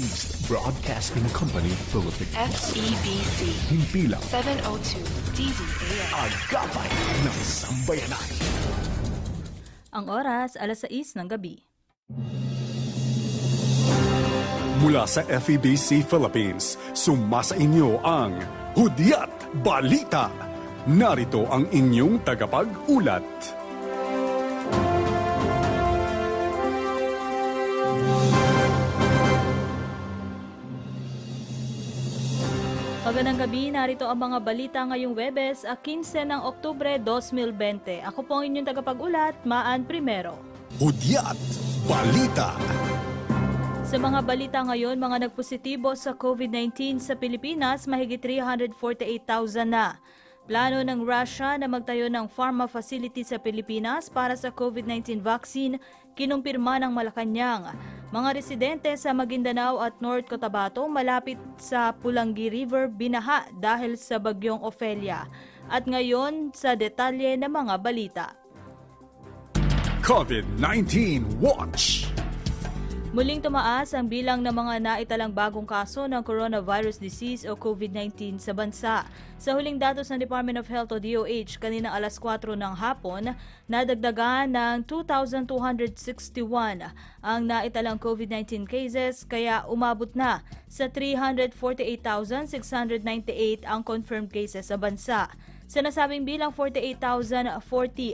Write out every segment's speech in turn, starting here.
East Broadcasting Company Philippines. FEBC Himpilang 702 DZAM. agapay ng sambayanan. Ang oras, alas 6 ng gabi. Mula sa FEBC Philippines, sumasa inyo ang Hudyat Balita. Narito ang inyong tagapag-ulat. Magandang gabi, narito ang mga balita ngayong Webes, a 15 ng Oktubre 2020. Ako po ang inyong tagapag-ulat, Maan Primero. Hudyat Balita. Sa mga balita ngayon, mga nagpositibo sa COVID-19 sa Pilipinas, mahigit 348,000 na. Plano ng Russia na magtayo ng pharma facility sa Pilipinas para sa COVID-19 vaccine, kinumpirma ng Malacanang. Mga residente sa Maguindanao at North Cotabato malapit sa Pulangi River binaha dahil sa bagyong Ophelia. At ngayon sa detalye ng mga balita. COVID-19 Watch. Muling tumaas ang bilang ng mga naitalang bagong kaso ng coronavirus disease o COVID-19 sa bansa. Sa huling datos ng Department of Health o DOH kaninang alas 4 ng hapon, nadagdagan ng 2,261 ang naitalang COVID-19 cases kaya umabot na sa 348,698 ang confirmed cases sa bansa. Sa nasabing bilang 48,040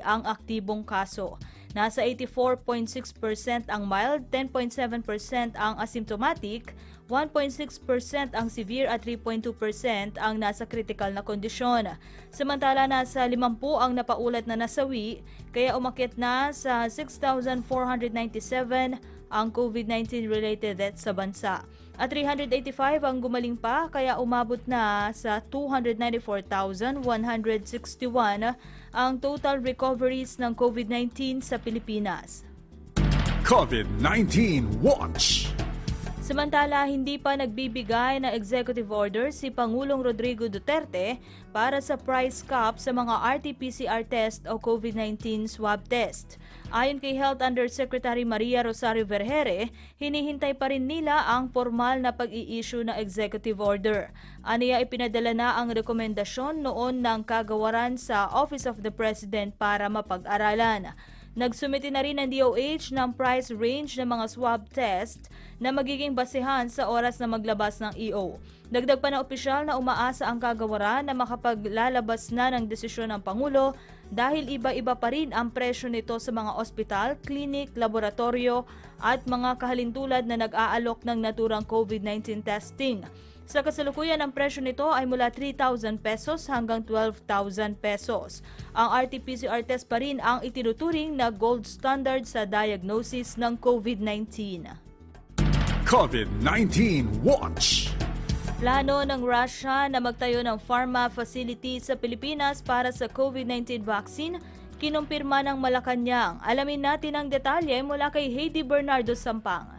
ang aktibong kaso. Nasa 84.6% ang mild, 10.7% ang asymptomatic, 1.6% ang severe at 3.2% ang nasa critical na kondisyon. Samantala nasa 50 ang napaulat na nasawi, kaya umakyat na sa 6,497 ang COVID-19 related deaths sa bansa. At 385 ang gumaling pa kaya umabot na sa 294,161 ang total recoveries ng COVID-19 sa Pilipinas. COVID-19 Watch. Samantala, hindi pa nagbibigay ng executive order si Pangulong Rodrigo Duterte para sa price cap sa mga RT-PCR test o COVID-19 swab test. Ayon kay Health Undersecretary Maria Rosario Vergere, hinihintay pa rin nila ang formal na pag-i-issue ng executive order. Aniya ipinadala na ang rekomendasyon noon ng kagawaran sa Office of the President para mapag-aralan. Nagsumiti na rin ang DOH ng price range ng mga swab test na magiging basehan sa oras na maglabas ng EO. Dagdag pa na opisyal na umaasa ang kagawaran na makapaglalabas na ng desisyon ng Pangulo dahil iba-iba pa rin ang presyo nito sa mga ospital, klinik, laboratorio at mga kahalintulad na nag-aalok ng naturang COVID-19 testing. Sa kasalukuyan, ang presyo nito ay mula 3,000 pesos hanggang 12,000 pesos. Ang RT-PCR test pa rin ang itinuturing na gold standard sa diagnosis ng COVID-19. COVID-19 Watch. Plano ng Russia na magtayo ng pharma facility sa Pilipinas para sa COVID-19 vaccine, kinumpirma ng Malacanang. Alamin natin ang detalye mula kay Heidi Bernardo Sampang.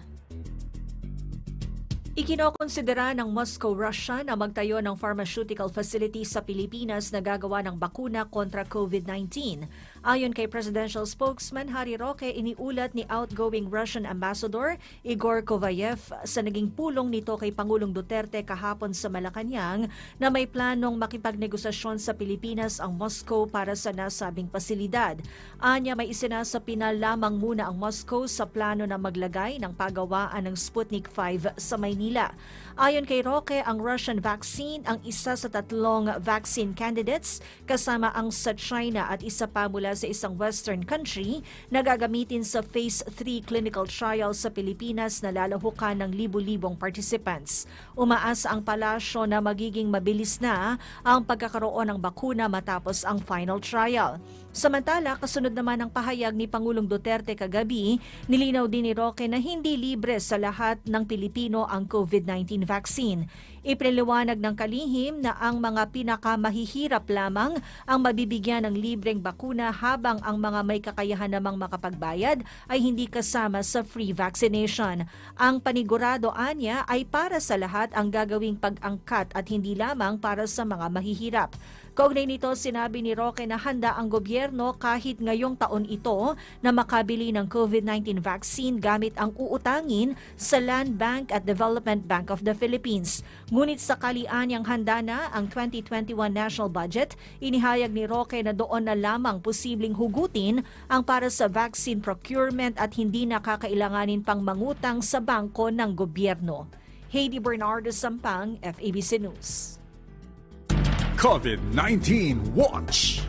Ikinokonsidera ng Moscow, Russia na magtayo ng pharmaceutical facility sa Pilipinas na gagawa ng bakuna kontra COVID-19. Ayon kay Presidential Spokesman Harry Roque, iniulat ni outgoing Russian Ambassador Igor Kovayev sa naging pulong nito kay Pangulong Duterte kahapon sa Malacanang na may planong makipagnegosasyon sa Pilipinas ang Moscow para sa nasabing pasilidad. Anya may isinasapina lamang muna ang Moscow sa plano na maglagay ng pagawaan ng Sputnik 5 sa Maynila. Ayon kay Roque, ang Russian vaccine ang isa sa tatlong vaccine candidates kasama ang sa China at isa pa mula sa isang western country na gagamitin sa phase 3 clinical trial sa Pilipinas na lalahukan ng libu-libong participants. Umaasa ang palasyo na magiging mabilis na ang pagkakaroon ng bakuna matapos ang final trial. Samantala, kasunod naman ang pahayag ni Pangulong Duterte kagabi, nilinaw din ni Roque na hindi libre sa lahat ng Pilipino ang COVID-19 vaccine. Ipinaliwanag ng kalihim na ang mga pinakamahihirap lamang ang mabibigyan ng libreng bakuna habang ang mga may kakayahan namang makapagbayad ay hindi kasama sa free vaccination. Ang panigurado anya ay para sa lahat ang gagawing pag-angkat at hindi lamang para sa mga mahihirap. Kaugnay nito, sinabi ni Roque na handa ang gobyerno kahit ngayong taon ito na makabili ng COVID-19 vaccine gamit ang uutangin sa Land Bank at Development Bank of the Philippines. Ngunit sa kalian niyang handa na ang 2021 national budget, inihayag ni Roque na doon na lamang posibleng hugutin ang para sa vaccine procurement at hindi na kakailanganin pang mangutang sa bangko ng gobyerno. Heidi Bernardo Sampang, FABC News. COVID-19 Watch.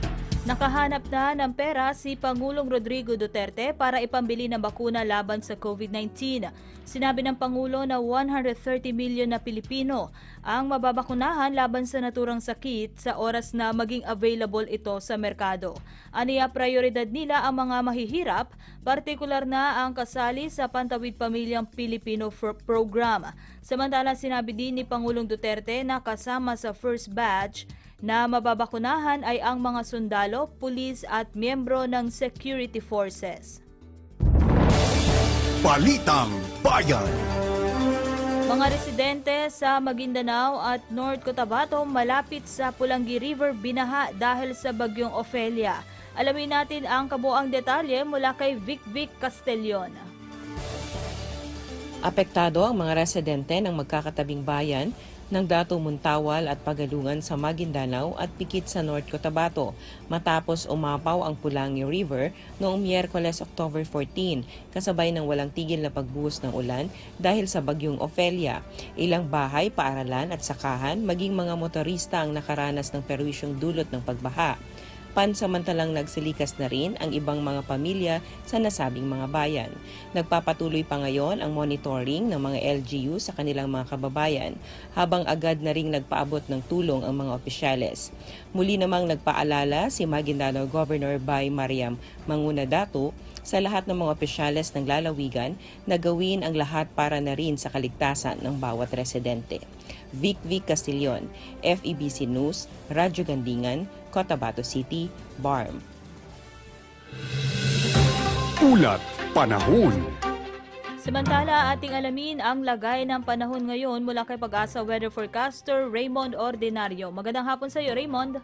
Nakahanap na ng pera si Pangulong Rodrigo Duterte para ipambili ng bakuna laban sa COVID-19. Sinabi ng Pangulo na 130 milyon na Pilipino ang mababakunahan laban sa naturang sakit sa oras na maging available ito sa merkado. Aniya prioridad nila ang mga mahihirap, partikular na ang kasali sa Pantawid Pamilyang Pilipino Program. Samantala sinabi din ni Pangulong Duterte na kasama sa first batch na mababakunahan ay ang mga sundalo, pulis at miyembro ng security forces. Balitang Bayan. Mga residente sa Maguindanao at North Cotabato malapit sa Pulangi River binaha dahil sa bagyong Ophelia. Alamin natin ang kabuang detalye mula kay Vic Vic Castellon. Apektado ang mga residente ng magkakatabing bayan ng Dato Muntawal at Pagalungan sa Maguindanao at Pikit sa North Cotabato matapos umapaw ang Pulangi River noong Miyerkules October 14 kasabay ng walang tigil na pagbuhos ng ulan dahil sa bagyong Ophelia. Ilang bahay, paaralan at sakahan maging mga motorista ang nakaranas ng perwisyong dulot ng pagbaha. Pansamantalang nagsilikas na rin ang ibang mga pamilya sa nasabing mga bayan. Nagpapatuloy pa ngayon ang monitoring ng mga LGU sa kanilang mga kababayan habang agad na ring nagpaabot ng tulong ang mga opisyales. Muli namang nagpaalala si Maguindanao Governor Bay Mariam Manguna Dato sa lahat ng mga opisyales ng lalawigan na gawin ang lahat para na rin sa kaligtasan ng bawat residente. Vic Vic Castillon, FEBC News, Radyo Gandingan, Cotabato City, BARM. Ulat Panahon. Samantala, ating alamin ang lagay ng panahon ngayon mula kay Pag-asa Weather Forecaster Raymond Ordinario. Magandang hapon sa iyo, Raymond.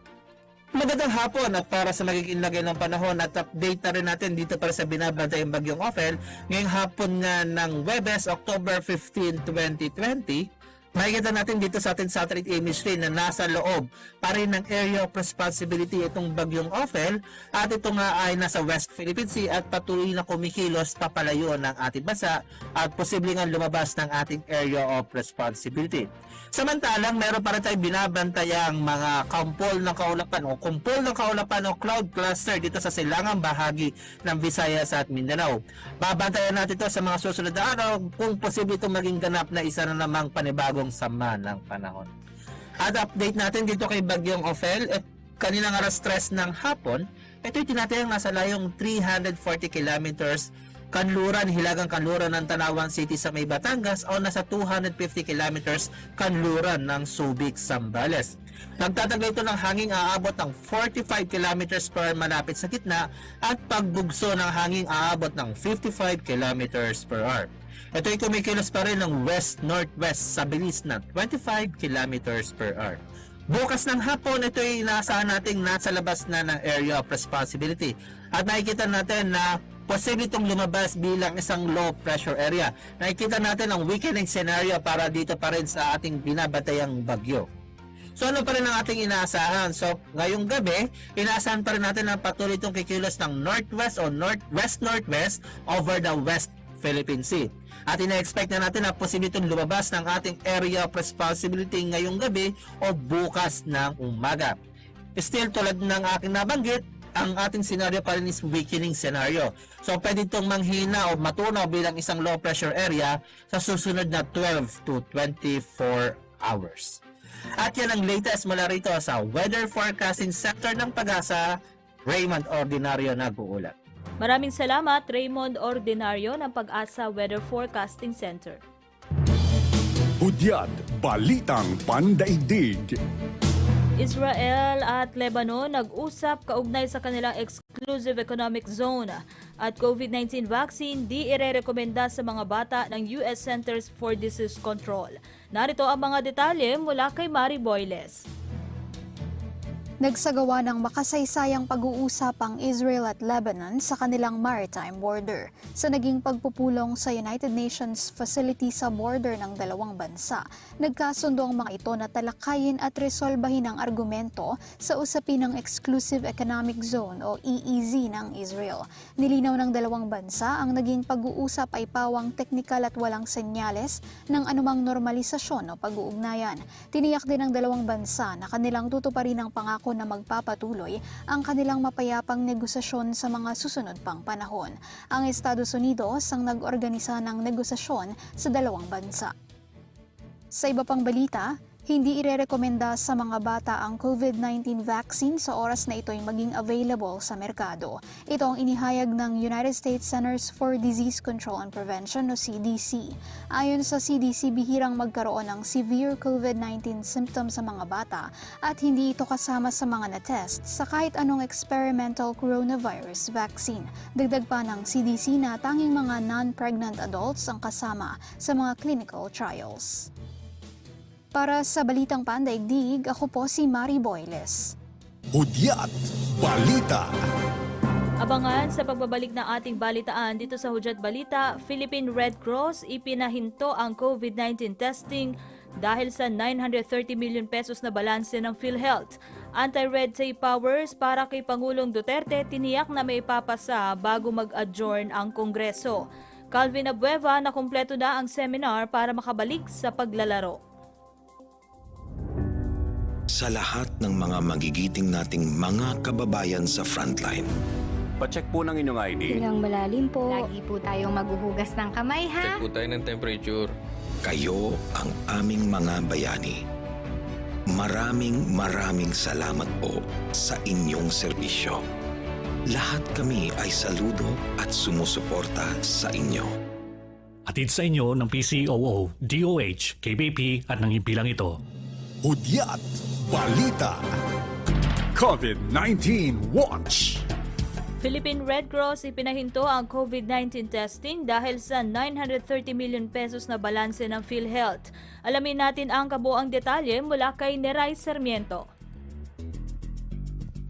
Magandang hapon at para sa magiging lagay ng panahon at update na rin natin dito para sa binabantayang bagyong Ophel ngayong hapon nga ng Webes, October 15, 2020 Makikita natin dito sa ating satellite image rin na nasa loob pa rin ng area of responsibility itong bagyong Ophel at ito nga ay nasa West Philippine Sea at patuloy na kumikilos papalayo ng ating bansa at posibleng lumabas ng ating area of responsibility. Samantalang meron pa rin tayong binabantayang mga kampol ng kaulapan o kumpol ng kaulapan o cloud cluster dito sa silangang bahagi ng Visayas at Mindanao. Babantayan natin ito sa mga susunod na araw kung posible itong maging ganap na isa na namang panibagong sama ng panahon. At update natin dito kay Bagyong Ophel at kanilang alas stress ng hapon, ito'y tinatayang nasa layong 340 kilometers kanluran, hilagang kanluran ng Tanawan City sa May Batangas o nasa 250 kilometers kanluran ng Subic, Zambales. Nagtatagal ito ng hanging aabot ng 45 kilometers per hour malapit sa gitna at pagbugso ng hanging aabot ng 55 kilometers per hour. Ito ay kumikilos pa rin ng west-northwest sa bilis ng 25 kilometers per hour. Bukas ng hapon, ito ay inaasahan nating nasa labas na ng area of responsibility. At nakikita natin na posible itong lumabas bilang isang low pressure area. Nakikita natin ang weakening scenario para dito pa rin sa ating binabatayang bagyo. So ano pa rin ang ating inaasahan? So ngayong gabi, inaasahan pa rin natin na patuloy itong kikilos ng northwest o northwest-northwest over the west Philippine Sea. At ina-expect na natin na posible itong lumabas ng ating area of responsibility ngayong gabi o bukas ng umaga. Still tulad ng aking nabanggit, ang ating scenario pa rin is weakening scenario. So pwede itong manghina o matunaw bilang isang low pressure area sa susunod na 12 to 24 hours. At yan ang latest mula rito sa Weather Forecasting Sector ng Pag-asa, Raymond Ordinario nag-uulat. Maraming salamat, Raymond Ordinario ng Pag-asa Weather Forecasting Center. Hudyat Balitang Pandaigdig. Israel at Lebanon nag-usap kaugnay sa kanilang exclusive economic zone at COVID-19 vaccine di irerekomenda sa mga bata ng US Centers for Disease Control. Narito ang mga detalye mula kay Mari Boyles. Nagsagawa ng makasaysayang pag-uusap ang Israel at Lebanon sa kanilang maritime border. Sa naging pagpupulong sa United Nations facility sa border ng dalawang bansa, nagkasundo ang mga ito na talakayin at resolbahin ang argumento sa usapin ng Exclusive Economic Zone o EEZ ng Israel. Nilinaw ng dalawang bansa ang naging pag-uusap ay pawang teknikal at walang senyales ng anumang normalisasyon o pag-uugnayan. Tiniyak din ng dalawang bansa na kanilang tutuparin ang pangako na magpapatuloy ang kanilang mapayapang negosasyon sa mga susunod pang panahon. Ang Estados Unidos ang nag-organisa ng negosasyon sa dalawang bansa. Sa iba pang balita, hindi irerekomenda sa mga bata ang COVID-19 vaccine sa oras na ito'y maging available sa merkado. Ito ang inihayag ng United States Centers for Disease Control and Prevention o CDC. Ayon sa CDC, bihirang magkaroon ng severe COVID-19 symptoms sa mga bata at hindi ito kasama sa mga na-test sa kahit anong experimental coronavirus vaccine. Dagdag pa ng CDC na tanging mga non-pregnant adults ang kasama sa mga clinical trials. Para sa Balitang Pandaigdig, ako po si Mari Boyles. Hudyat Balita. Abangan sa pagbabalik ng ating balitaan dito sa Hudyat Balita, Philippine Red Cross ipinahinto ang COVID-19 testing dahil sa 930 million pesos na balanse ng PhilHealth. Anti-red tape powers para kay Pangulong Duterte tiniyak na may papasa bago mag-adjourn ang Kongreso. Calvin Abueva na kumpleto na ang seminar para makabalik sa paglalaro. Sa lahat ng mga magigiting nating mga kababayan sa frontline. Pacheck po ng inyong ID. Hingang malalim po. Lagi po tayong maghuhugas ng kamay, ha? Check po tayo ng temperature. Kayo ang aming mga bayani. Maraming maraming salamat po sa inyong serbisyo. Lahat kami ay saludo at sumusuporta sa inyo. Hatid sa inyo ng PCOO, DOH, KBP at ng himpilang ito. Hudyat Balita. COVID-19 Watch. Philippine Red Cross ipinahinto ang COVID-19 testing dahil sa 930 million pesos na balanse ng PhilHealth. Alamin natin ang kabuang detalye mula kay Neray Sarmiento.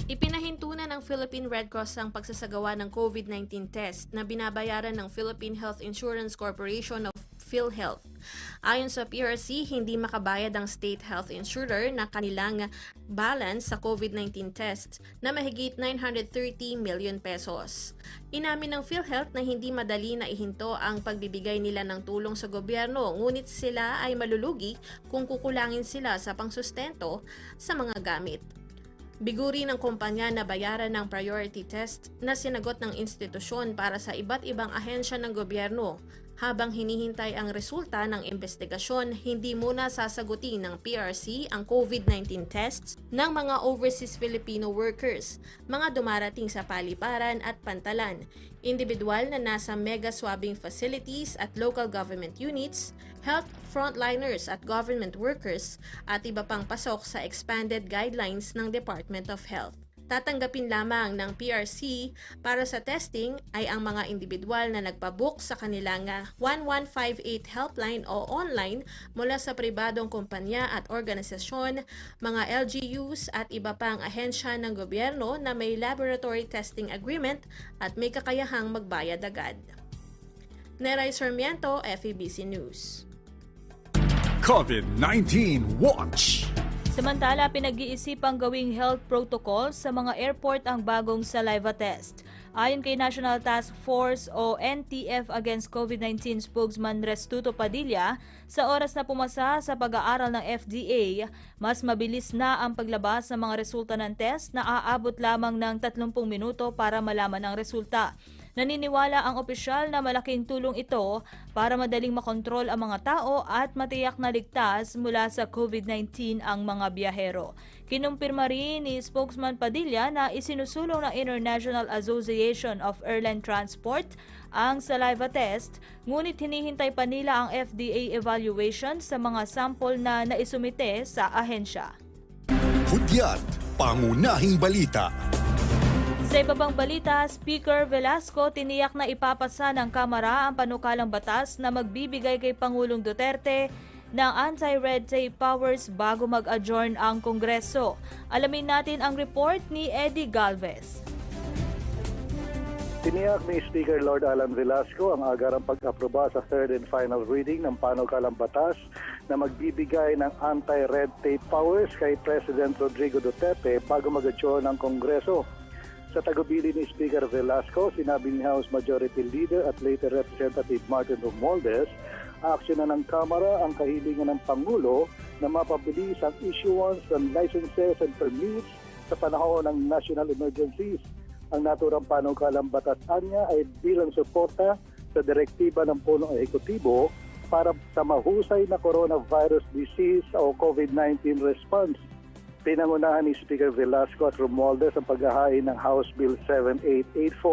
Ipinahinto na ng Philippine Red Cross ang pagsasagawa ng COVID-19 test na binabayaran ng Philippine Health Insurance Corporation of PhilHealth. Ayon sa PRC, hindi makabayad ang state health insurer na kanilang balance sa COVID-19 test na mahigit 930 million pesos. Inamin ng PhilHealth na hindi madali na ihinto ang pagbibigay nila ng tulong sa gobyerno ngunit sila ay malulugi kung kukulangin sila sa pangsustento sa mga gamit. Biguri ng kumpanya na bayaran ng priority test na sinagot ng institusyon para sa iba't ibang ahensya ng gobyerno. Habang hinihintay ang resulta ng investigasyon, hindi muna sasagutin ng PRC ang COVID-19 tests ng mga overseas Filipino workers, mga dumarating sa paliparan at pantalan, individual na nasa mega swabbing facilities at local government units, health frontliners at government workers, at iba pang pasok sa expanded guidelines ng Department of Health. Tatanggapin lamang ng PRC para sa testing ay ang mga individual na nagpabook sa kanilang 1158 helpline o online mula sa pribadong kumpanya at organisasyon, mga LGUs at iba pang ahensya ng gobyerno na may laboratory testing agreement at may kakayahang magbayad agad. Neray Sarmiento, FEBC News. COVID-19 Watch. Samantala, pinag-iisipang gawing health protocol sa mga airport ang bagong saliva test. Ayon kay National Task Force o NTF against COVID-19 spokesman Restuto Padilla, sa oras na pumasa sa pag-aaral ng FDA, mas mabilis na ang paglabas ng mga resulta ng test na aabot lamang ng 30 minuto para malaman ang resulta. Naniniwala ang opisyal na malaking tulong ito para madaling makontrol ang mga tao at matiyak na ligtas mula sa COVID-19 ang mga biyahero. Kinumpirma rin ni spokesman Padilla na isinusulong ng International Association of Airline Transport ang saliva test, ngunit hinihintay pa nila ang FDA evaluation sa mga sample na naisumite sa ahensya. Hudyat Pangunahing Balita. Sa iba balita, Speaker Velasco tiniyak na ipapasa ng Kamara ang panukalang batas na magbibigay kay Pangulong Duterte ng anti-red tape powers bago mag-adjourn ang Kongreso. Alamin natin ang report ni Eddie Galvez. Tiniyak ni Speaker Lord Alan Velasco ang agarang pag-aproba sa third and final reading ng panukalang batas na magbibigay ng anti-red tape powers kay President Rodrigo Duterte bago mag-adjourn ng Kongreso. Sa tagubili ni Speaker Velasco, sinabi ni House Majority Leader at later Representative Martin Romualdez, aksyon na ng Kamara ang kahilingan ng Pangulo na mapabilis ang issuance ng licenses and permits sa panahon ng national emergencies. Ang naturang panukalang batas anya ay bilang suporta sa direktiba ng punong ehekutibo para sa mahusay na coronavirus disease o COVID-19 response. Pinangunahan ni Speaker Velasco at Romualdez ang paghahain ng House Bill 7884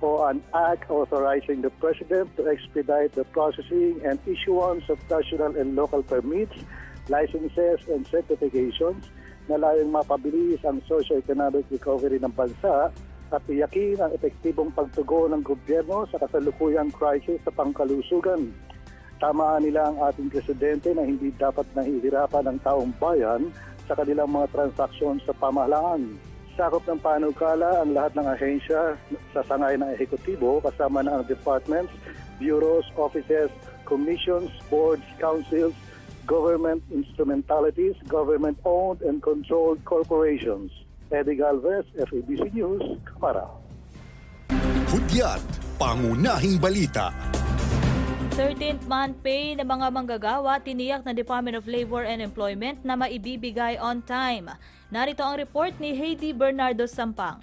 o an act authorizing the President to expedite the processing and issuance of national and local permits, licenses, and certifications na layong mapabilis ang socio-economic recovery ng bansa at tiyakin ang epektibong pagtugon ng gobyerno sa kasalukuyang crisis sa pangkalusugan. Tamaan nila ang ating presidente na hindi dapat nahihirapan ng taong bayan sa kanilang mga transaksyon sa pamahalaan. Sakop ng panukala ang lahat ng ahensya sa sangay ng ehekutibo kasama na ang departments, bureaus, offices, commissions, boards, councils, government instrumentalities, government-owned and controlled corporations. Eddie Galvez, FABC News, para. Hudyat, pangunahing balita. 13th month pay ng mga manggagawa tiniyak ng Department of Labor and Employment na maibibigay on time. Narito ang report ni Heidi Bernardo Sampang.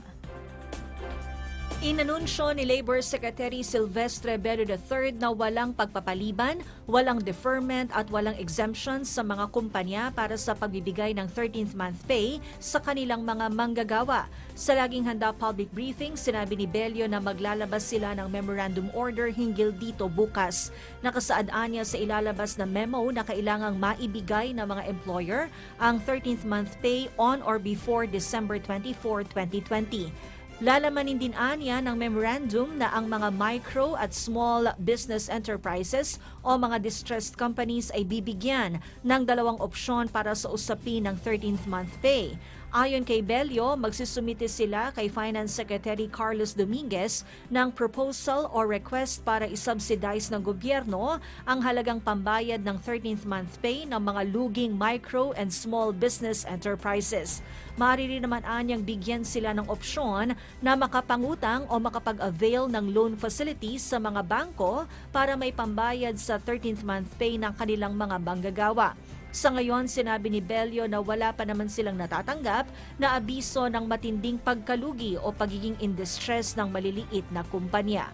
Inanunsyo ni Labor Secretary Silvestre Bello III na walang pagpapaliban, walang deferment at walang exemptions sa mga kumpanya para sa pagbibigay ng 13th month pay sa kanilang mga manggagawa. Sa laging handa public briefing, sinabi ni Bello na maglalabas sila ng memorandum order hinggil dito bukas. Nakasaad niya sa ilalabas na memo na kailangang maibigay ng mga employer ang 13th month pay on or before December 24, 2020. Lalamanin din anya ng memorandum na ang mga micro at small business enterprises o mga distressed companies ay bibigyan ng dalawang opsyon para sa usapin ng 13th month pay. Ayon kay Bello, magsusumite sila kay Finance Secretary Carlos Dominguez ng proposal o request para isubsidize ng gobyerno ang halagang pambayad ng 13th month pay ng mga luging micro and small business enterprises. Mariri naman anyang bigyan sila ng opsyon na makapangutang o makapag-avail ng loan facilities sa mga bangko para may pambayad sa 13th month pay ng kanilang mga banggagawa. Sa ngayon, sinabi ni Bello na wala pa naman silang natatanggap na abiso ng matinding pagkalugi o pagiging in distress ng maliliit na kumpanya.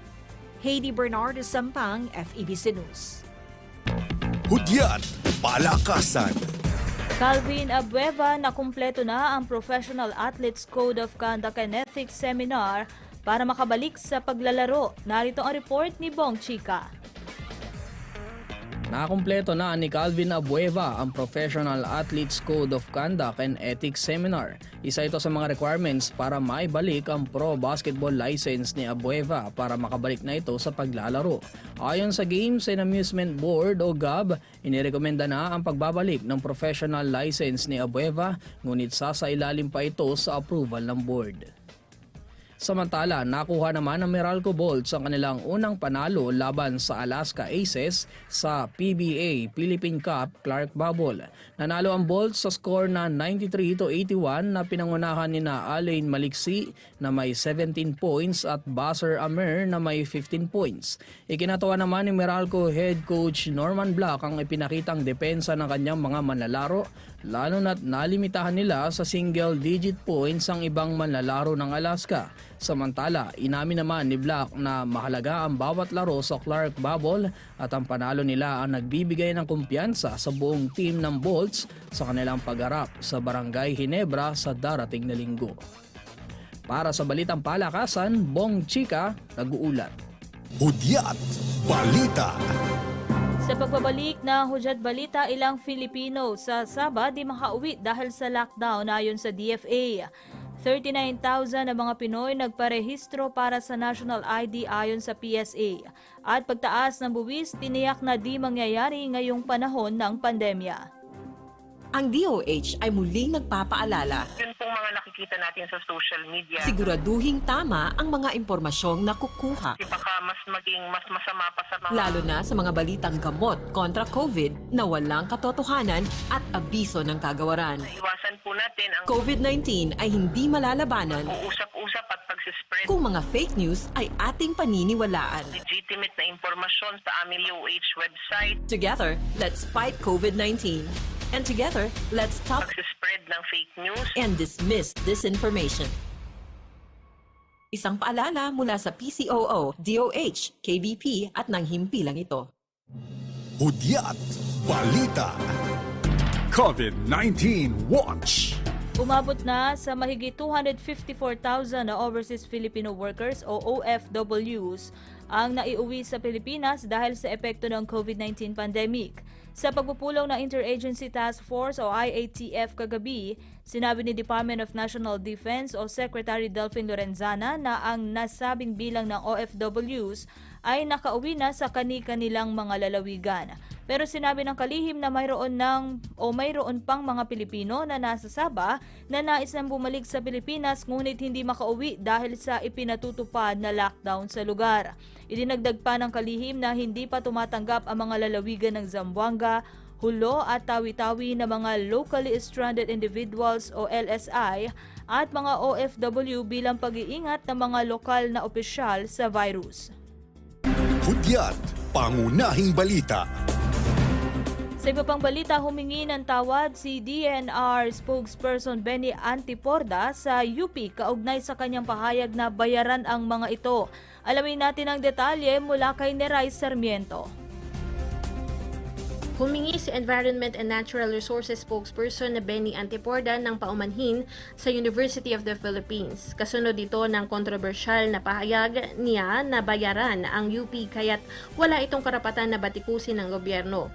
Heidi Bernardo Sampang, FEBC News. Hudyat, palakasan. Calvin Abueva na kumpleto na ang Professional Athletes Code of Conduct and Ethics Seminar para makabalik sa paglalaro. Narito ang report ni Bong Chica. Nakakumpleto na ni Calvin Abueva ang Professional Athletes Code of Conduct and Ethics Seminar. Isa ito sa mga requirements para maibalik ang pro basketball license ni Abueva para makabalik na ito sa paglalaro. Ayon sa Games and Amusement Board o GAB, inirekomenda na ang pagbabalik ng professional license ni Abueva ngunit sasailalim pa ito sa approval ng board. Samantala, nakuha naman ng Meralco Bolts ang kanilang unang panalo laban sa Alaska Aces sa PBA Philippine Cup Clark Bubble. Nanalo ang Bolts sa score na 93 to 81 na pinangunahan ni na Alain Maliksi na may 17 points at Basser Amer na may 15 points. Ikinatawa naman ni Meralco head coach Norman Black ang ipinakitang depensa ng kanyang mga manlalaro lalo na't nalimitahan nila sa single digit points ang ibang manlalaro ng Alaska. Samantala, inamin naman ni Black na mahalaga ang bawat laro sa Clark Bubble at ang panalo nila ang nagbibigay ng kumpiyansa sa buong team ng Bolts sa kanilang pagharap sa Barangay Hinebra sa darating na linggo. Para sa Balitang Palakasan, Bong Chika, nag-uulat. Hudyat, balita. Sa pagbabalik na Hudyat Balita, ilang Filipino sa Sabah di makauwi dahil sa lockdown ayon sa DFA. 39,000 na mga Pinoy nagparehistro para sa National ID ayon sa PSA. At pagtaas ng buwis, tiniyak na di mangyayari ngayong panahon ng pandemya. Ang DOH ay muling nagpapaalala. Nakikita natin sa social media. Siguraduhing tama ang mga impormasyong nakukuha. Kasi baka mas maging mas masama pa sa mga... Lalo na sa mga balitang gamot kontra COVID na walang katotohanan at abiso ng kagawaran. Iwasan po natin ang COVID-19 ay hindi malalabanan uusap-usap at pagsispread kung mga fake news ay ating paniniwalaan. legitimate na impormasyon sa aming DOH website. Together, let's fight COVID-19. And together, let's stop Pagsispread ng fake news. and dismiss disinformation. Isang paalala mula sa PCOO, DOH, KBP at ng himpilang ito. Hudyat Balita COVID-19 Watch Umabot na sa mahigit 254,000 na overseas Filipino workers o OFWs ang naiuwi sa Pilipinas dahil sa epekto ng COVID-19 pandemic. Sa pagpupulong ng Interagency Task Force o IATF kagabi, sinabi ni Department of National Defense o Secretary Delphine Lorenzana na ang nasabing bilang ng OFWs ay nakauwi na sa kani-kanilang mga lalawigan. Pero sinabi ng kalihim na mayroon ng o mayroon pang mga Pilipino na nasa Sabah na nais nang bumalik sa Pilipinas ngunit hindi makauwi dahil sa ipinatutupad na lockdown sa lugar. Idinagdag pa ng kalihim na hindi pa tumatanggap ang mga lalawigan ng Zamboanga, Hulo at Tawi-Tawi na mga locally stranded individuals o LSI at mga OFW bilang pag-iingat ng mga lokal na opisyal sa virus. Hudyat Pangunahing Balita Sa iba pang balita, humingi ng tawad si DNR spokesperson Benny Antiporda sa UP kaugnay sa kanyang pahayag na bayaran ang mga ito. Alamin natin ang detalye mula kay Neray Sarmiento. Humingi si Environment and Natural Resources spokesperson na Benny Antiporda ng paumanhin sa University of the Philippines. Kasunod dito ng kontrobersyal na pahayag niya na bayaran ang UP kaya't wala itong karapatan na batikusin ng gobyerno.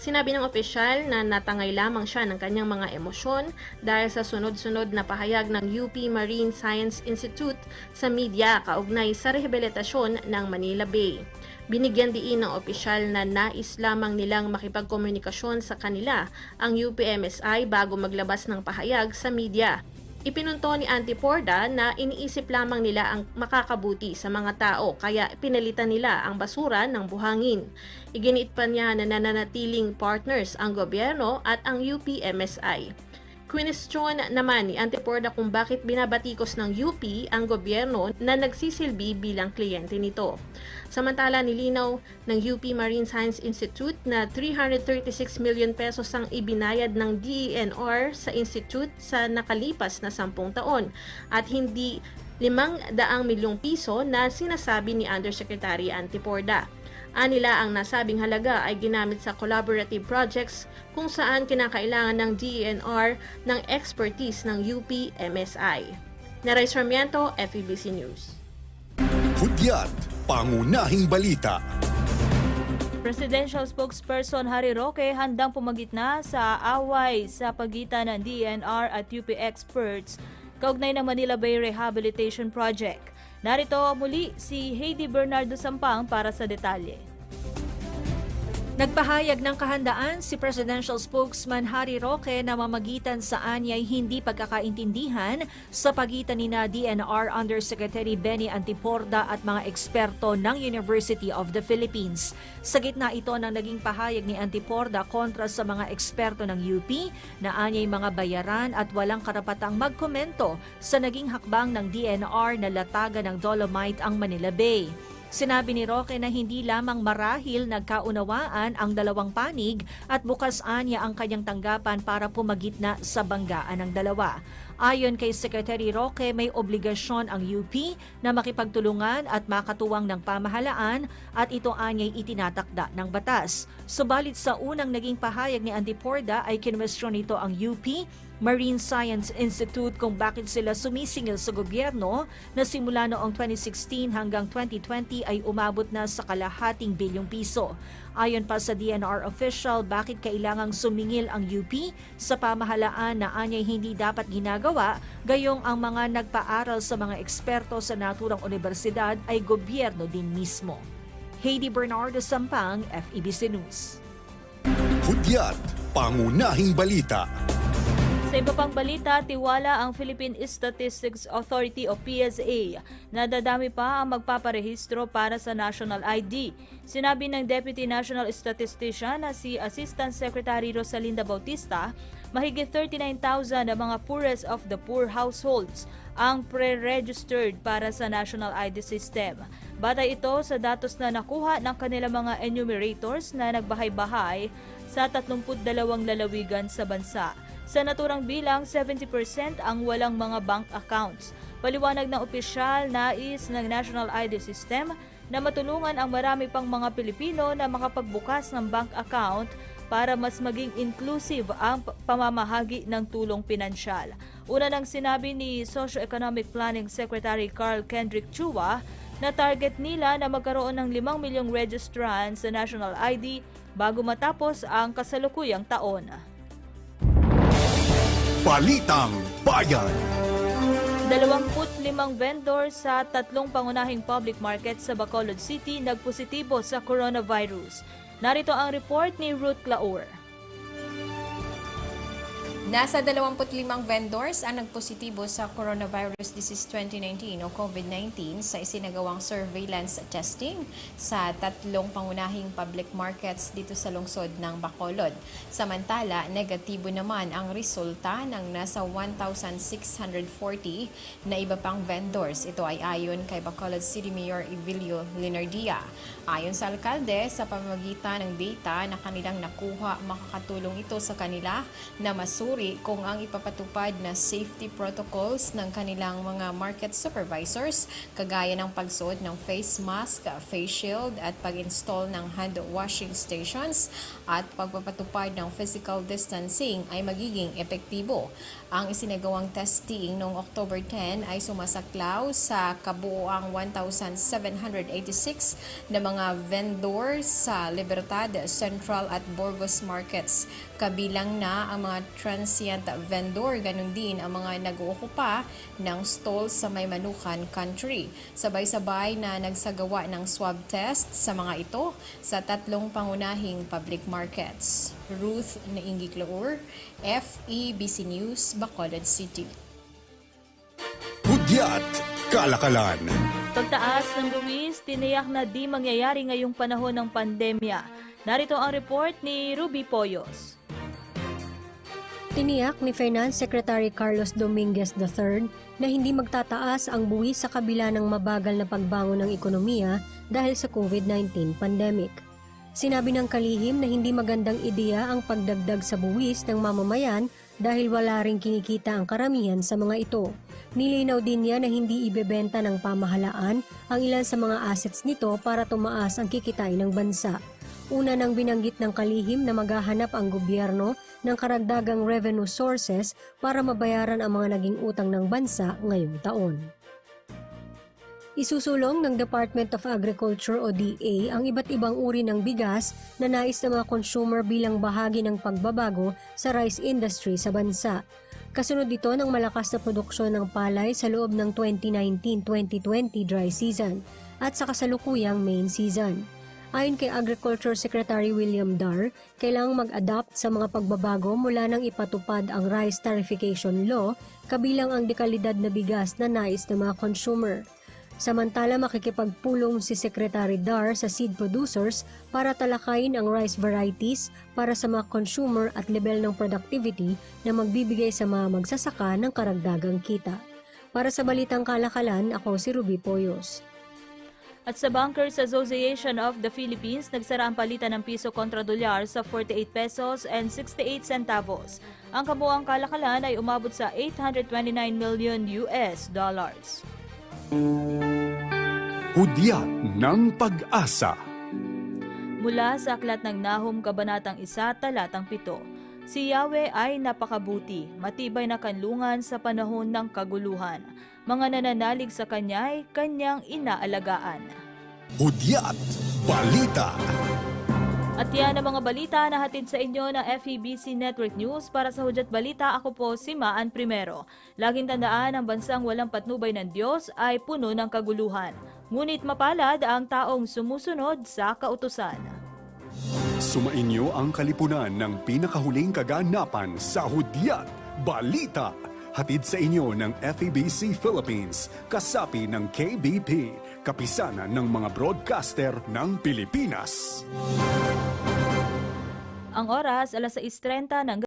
Sinabi ng opisyal na natangay lamang siya ng kanyang mga emosyon dahil sa sunod-sunod na pahayag ng UP Marine Science Institute sa media kaugnay sa rehabilitasyon ng Manila Bay. Binigyan diin ng opisyal na nais lamang nilang makipagkomunikasyon sa kanila ang UPMSI bago maglabas ng pahayag sa media. Ipinunto ni Antiporda na iniisip lamang nila ang makakabuti sa mga tao kaya pinalitan nila ang basura ng buhangin. Iginiit pa niya na nananatiling partners ang gobyerno at ang UPMSI. Question naman ni Antiporda kung bakit binabatikos ng UP ang gobyerno na nagsisilbi bilang kliyente nito. Samantala nilinaw ng UP Marine Science Institute na 336 million pesos ang ibinayad ng DENR sa institute sa nakalipas na 10 taon at hindi 500 milyong piso na sinasabi ni Undersecretary Antiporda. Anila ang nasabing halaga ay ginamit sa collaborative projects kung saan kinakailangan ng DENR ng expertise ng UP MSI. Naray Sarmiento, FEBC News. Hudyat Pangunahing Balita Presidential spokesperson Harry Roque handang pumagitna sa away sa pagitan ng DNR at UP experts kaugnay ng Manila Bay Rehabilitation Project. Narito muli si Heidi Bernardo Sampang para sa detalye. Nagpahayag ng kahandaan si Presidential Spokesman Harry Roque na mamagitan sa anyay hindi pagkakaintindihan sa pagitan ni na DNR Undersecretary Benny Antiporda at mga eksperto ng University of the Philippines. Sa gitna ito ng naging pahayag ni Antiporda kontra sa mga eksperto ng UP na anyay mga bayaran at walang karapatang magkomento sa naging hakbang ng DNR na latagan ng Dolomite ang Manila Bay. Sinabi ni Roque na hindi lamang marahil nagkaunawaan ang dalawang panig at bukas anya ang kanyang tanggapan para pumagitna sa banggaan ng dalawa. Ayon kay Secretary Roque, may obligasyon ang UP na makipagtulungan at makatuwang ng pamahalaan at ito anyay itinatakda ng batas. Subalit sa unang naging pahayag ni Andy Porda ay kinwestiyon nito ang UP, Marine Science Institute kung bakit sila sumisingil sa gobyerno na simula noong 2016 hanggang 2020 ay umabot na sa kalahating bilyong piso. Ayon pa sa DNR official, bakit kailangang sumingil ang UP sa pamahalaan na anyay hindi dapat ginagawa, gayong ang mga nagpaaral sa mga eksperto sa naturang universidad ay gobyerno din mismo. Heidi Bernardo Sampang, FEBC News. Hudyat, pangunahing balita. Sa iba pang balita, tiwala ang Philippine Statistics Authority o PSA na dadami pa ang magpaparehistro para sa national ID. Sinabi ng Deputy National Statistician na si Assistant Secretary Rosalinda Bautista, mahigit 39,000 na mga poorest of the poor households ang pre-registered para sa national ID system. Batay ito sa datos na nakuha ng kanilang mga enumerators na nagbahay-bahay sa 32 lalawigan sa bansa. Sa naturang bilang, 70% ang walang mga bank accounts. Paliwanag ng opisyal, nais ng National ID System na matulungan ang marami pang mga Pilipino na makapagbukas ng bank account para mas maging inclusive ang pamamahagi ng tulong pinansyal. Una nang sinabi ni Socio-Economic Planning Secretary Carl Kendrick Chua na target nila na magkaroon ng 5 milyong registrants sa national ID bago matapos ang kasalukuyang taon. Balitang Bayan. 25 vendor sa tatlong pangunahing public market sa Bacolod City nagpositibo sa coronavirus. Narito ang report ni Ruth Claur. Nasa 25 vendors ang nagpositibo sa Coronavirus Disease 2019 o COVID-19 sa isinagawang surveillance testing sa tatlong pangunahing public markets dito sa lungsod ng Bacolod. Samantala, negatibo naman ang resulta ng nasa 1,640 na iba pang vendors. Ito ay ayon kay Bacolod City Mayor Evilio Linardia. Ayon sa alkalde, sa pamamagitan ng data na kanilang nakuha, makakatulong ito sa kanila na masuri kung ang ipapatupad na safety protocols ng kanilang mga market supervisors, kagaya ng pagsuot ng face mask, face shield at pag-install ng hand washing stations at pagpapatupad ng physical distancing ay magiging epektibo. Ang isinagawang testing noong October 10 ay sumasaklaw sa kabuoang 1,786 na mga vendors sa Libertad, Central at Burgos markets. Kabilang na ang mga transient vendor, ganun din ang mga nag-uukupa ng stall sa may Manukan Country. Sabay-sabay na nagsagawa ng swab test sa mga ito sa tatlong pangunahing public markets. Ruth Naingi Clour, FEBC News, Bacolod City. Hudyat, kalakalan. Pagtaas ng buwis, tiniyak na di mangyayari ngayong panahon ng pandemya. Narito ang report ni Ruby Poyos. Tiniyak ni Finance Secretary Carlos Dominguez III na hindi magtataas ang buwis sa kabila ng mabagal na pagbangon ng ekonomiya dahil sa COVID-19 pandemic. Sinabi ng kalihim na hindi magandang ideya ang pagdagdag sa buwis ng mamamayan dahil wala ring kinikita ang karamihan sa mga ito. Nilinaw din niya na hindi ibebenta ng pamahalaan ang ilan sa mga assets nito para tumaas ang kikitain ng bansa. Una nang binanggit ng kalihim na maghahanap ang gobyerno ng karagdagang revenue sources para mabayaran ang mga naging utang ng bansa ngayong taon. Isusulong ng Department of Agriculture o DA ang iba't ibang uri ng bigas na nais ng mga consumer bilang bahagi ng pagbabago sa rice industry sa bansa. Kasunod ito ng malakas na produksyon ng palay sa loob ng 2019-2020 dry season at sa kasalukuyang main season. Ayon kay Agriculture Secretary William Dar, kailangang mag-adapt sa mga pagbabago mula nang ipatupad ang Rice Tarification Law kabilang ang dekalidad na bigas na nais ng mga consumer. Samantala makikipagpulong si Secretary Dar sa seed producers para talakayin ang rice varieties para sa mga consumer at level ng productivity na magbibigay sa mga magsasaka ng karagdagang kita. Para sa Balitang Kalakalan, ako si Ruby Poyos. At sa Bankers Association of the Philippines, nagsara ang palitan ng piso kontra dolyar sa 48 pesos and 68 centavos. Ang kabuang kalakalan ay umabot sa 829 million US dollars. Hudyat ng pag-asa. Mula sa Aklat ng Nahum, Kabanatang 1, Talatang 7. Si Yahweh ay napakabuti, matibay na kanlungan sa panahon ng kaguluhan. Mga nananalig sa Kanya ay Kanyang inaalagaan. Hudyat Balita At yan ang mga balita na hatid sa inyo ng FEBC Network News. Para sa Hudyat Balita, ako po si Maan Primero. Laging tandaan, ang bansang walang patnubay ng Diyos ay puno ng kaguluhan. Ngunit mapalad ang taong sumusunod sa kautusan. Sumainyo ang kalipunan ng pinakahuling kaganapan sa Hudyat Balita. Hatid sa inyo ng FEBC Philippines, kasapi ng KBP, kapisanan ng mga broadcaster ng Pilipinas. Ang oras, alas 6.30 ng